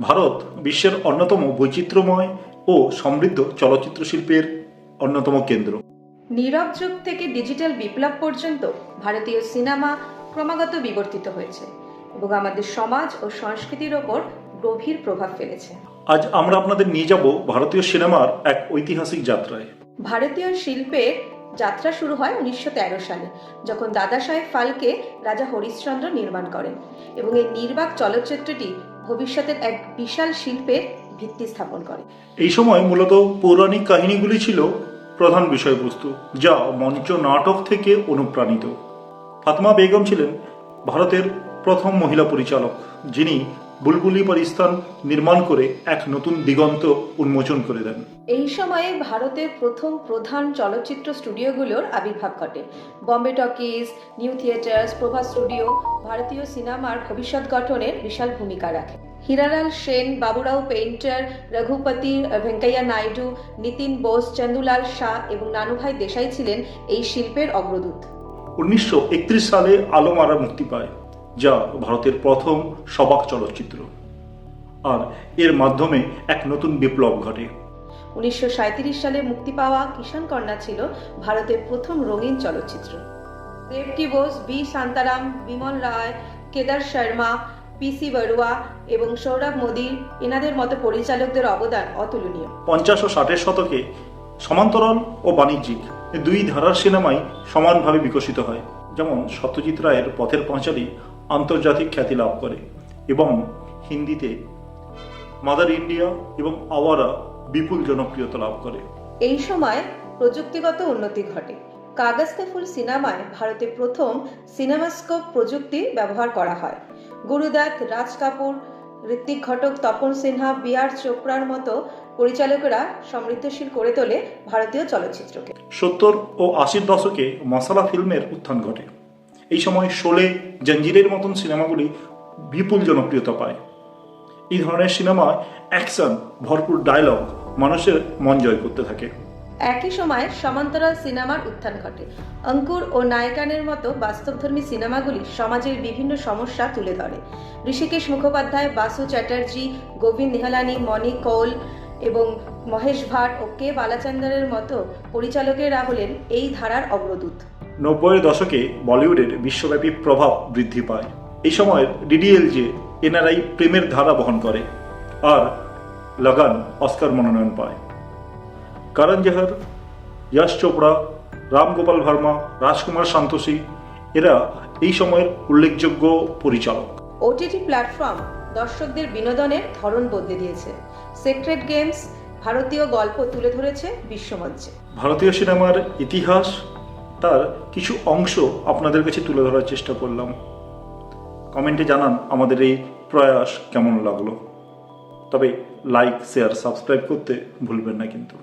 ভারত বিশ্বের অন্যতম বৈচিত্র্যময় ও সমৃদ্ধ চলচ্চিত্র শিল্পের অন্যতম কেন্দ্র। নীরব যুগ থেকে ডিজিটাল বিপ্লব পর্যন্ত ভারতীয় সিনেমা ক্রমাগত বিবর্তিত হয়েছে এবং আমাদের সমাজ ও সংস্কৃতির ওপর গভীর প্রভাব ফেলেছে। আজ আমরা আপনাদের নিয়ে যাব ভারতীয় সিনেমার এক ঐতিহাসিক যাত্রায়। ভারতীয় শিল্পের যাত্রা শুরু হয় উনিশশো তেরো সালে যখন দাদা সাহেব ফালকে রাজা হরিশ্চন্দ্র নির্মাণ করেন এবং এই নির্বাক চলচ্চিত্রটি ভবিষ্যতের এক বিশাল শিল্পের ভিত্তি স্থাপন করে। এই সময় মূলত পৌরাণিক কাহিনীগুলি ছিল প্রধান বিষয়বস্তু, যা মঞ্চ নাটক থেকে অনুপ্রাণিত। ফাতমা বেগম ছিলেন ভারতের প্রথম মহিলা পরিচালক, যিনি বুলবুলি পাকিস্তান নির্মাণ করে এক নতুন দিগন্ত উন্মোচন করে দেন। এই সময়ে ভারতের প্রথম প্রধান চলচ্চিত্র স্টুডিওগুলোর আবির্ভাব ঘটে। Bombay talkies new theatres Prabhat studio ভারতীয় সিনেমার ভবিষ্যৎ গঠনের বিশাল ভূমিকা রাখে। হিরালাল সেন বাবুরাও পেইন্টার রঘুপতি ভেঙ্কাইয়া নাইডু নিতিন বোস চন্দুলাল শাহ এবং নানুভাই দেশাই ছিলেন এই শিল্পের অগ্রদূত। উনিশশো একত্রিশ সালে আলোমারা মুক্তি পায়। যা ভারতের প্রথম সবাক চলচ্চিত্র। আর এর মাধ্যমে এক নতুন বিপ্লব ঘটে। উনিশশো সালে মুক্তি পাওয়া কিষাণ কন্যা ছিল ভারতের প্রথম রঙিন চলচ্চিত্র। Debaki Bose V Shantaram Bimal Roy Kedar Sharma P C Barua এবং সৌরভ মোদী এনাদের মতো পরিচালকদের অবদান অতুলনীয়। পঞ্চাশ ও ষাটের শতকে সমান্তরাল ও বাণিজ্যিক দুই ধারার সিনেমাই সমানভাবে বিকশিত হয়। যেমন সত্যজিৎ রায়ের পথের পাঁচালী আন্তর্জাতিক খ্যাতি লাভ করে এবং হিন্দিতে মাদার ইন্ডিয়া এবং আওয়ারা বিপুল জনপ্রিয়তা লাভ করে। এই সময় প্রযুক্তিগত উন্নতি ঘটে। কাগজ কে ফুল সিনেমায় ভারতে প্রথম সিনেমাস্কোপ প্রযুক্তি ব্যবহার করা হয়। গুরুদাত রাজ কাপুর ঋত্বিক ঘটক তপন সিনহা বি আর চোপড়ার মতো পরিচালকেরা সমৃদ্ধশীল করে তোলে ভারতীয় চলচ্চিত্রকে। সত্তর ও আশির দশকে মশালা ফিল্মের উত্থান ঘটে। এই সময় শোলে, জঞ্জিরের মতন সিনেমাগুলি বিপুল জনপ্রিয়তা পায়। এই ধরনের সিনেমায় অ্যাকশন, ভরপুর ডায়লগ, মানুষের মন জয় করতে থাকে। একই সময় সমান্তরাল সিনেমার উত্থান ঘটে। অঙ্কুর ও নায়কানের মতো বাস্তবধর্মী সিনেমাগুলি সমাজের বিভিন্ন সমস্যা তুলে ধরে। ঋষিকেশ মুখোপাধ্যায়, বাসু চ্যাটার্জি, গোবিন্দ নিহালানি, মণি কৌল এবং মহেশ ভাট ও কে বালাচন্দ্রের মতো পরিচালকেরা হলেন এই ধারার অগ্রদূত। নব্বইয়ের দশকে বলিউডের বিশ্বব্যাপী প্রভাব বৃদ্ধি পায়। এই সময়ের ডিডিএল যে এনআরআই প্রেমের ধারা বহন করে আর লাগান অস্কার মনোনয়ন পায়। করণ জহর যশ চোপড়া রামগোপাল ভার্মা রাজকুমার সান্তোষী এরা এই সময়ের উল্লেখযোগ্য পরিচালক। ওটিটি প্ল্যাটফর্ম দর্শকদের বিনোদনের ধরন বদলে দিয়েছে। সেক্রেট গেমস ভারতীয় গল্প তুলে ধরেছে বিশ্বমঞ্চে। ভারতীয় সিনেমার ইতিহাস তার কিছু অংশ আপনাদের কাছে তুলে ধরার চেষ্টা করলাম। কমেন্টে জানান আমাদের এই প্রয়াস কেমন লাগল। তবে লাইক শেয়ার সাবস্ক্রাইব করতে ভুলবেন না কিন্তু।